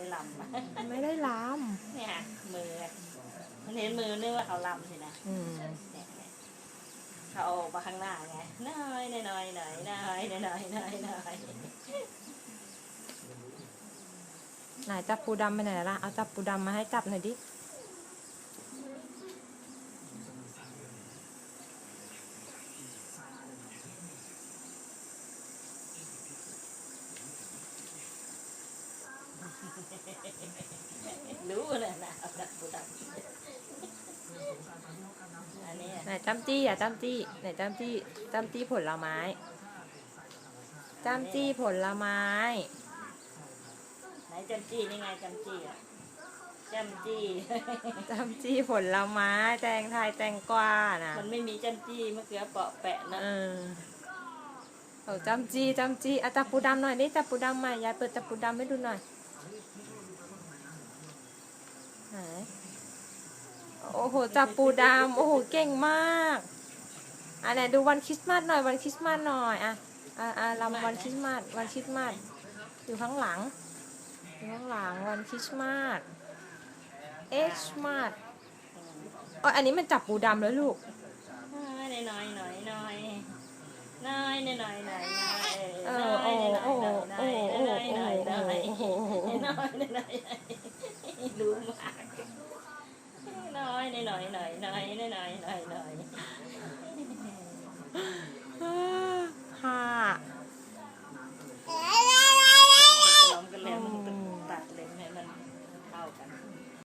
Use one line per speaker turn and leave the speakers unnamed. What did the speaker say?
ได้ลำอะ
ไม่ได้ล้
เนี่ยมือมันเห็นมือนึกว่าเขาลำสินะำ
อืม
เนี่ยเนี่ยเขาเอามาข้างหน้าไงน้อยน้อยน้อยน้อยน้อยน้อยน้อยน้อยน้อย
ไหนจับปูดำไปไหนล่ะเอาจับปูดำมาให้จับหน่อยดิ
รู้เลยนะเอาดักบูดักอันนี้
ไหนจำจี้อะจำจี้ไหนจำจี้จำจี้ผลไม้จำจี้ผลไม้
ไหนจำจี้นี่ไงจำจี้อะจำจี้
จำจี้ผลไม้แตงไทยแตงกวานะ
มันไม่มีจำจี้มะเขือเปาะแปะนะ
เออเอาจำจี้จำจี้อะจับปูดำหน่อยนี่จับปูดำใหม่ยายเปิดจับปูดำให้ดูหน่อย ไหนโอ้โห จับปูดำ โอ้โห เก่งมากอะไหนดูวันคริสต์มาสหน่อย วันคริสต์มาสหน่อยอะอะอะลำวันคริสต์มาส วันคริสต์มาส อยู่ข้างหลัง อยู่ข้างหลัง วันคริสต์มาส เอ็กซ์มาสอ๋ออันนี้มันจับปูดำแล้วลูก
น้อยน้อยน้อยน้อยน้อยน้อยน้อยน้อยน้อย
เอ
น้
อ
อย
โอ้
รู้มา
ก
น้อย
ห
น่อย
ห
น่อย
ห
น่อย
ห
น่อยหน่อยหน่อย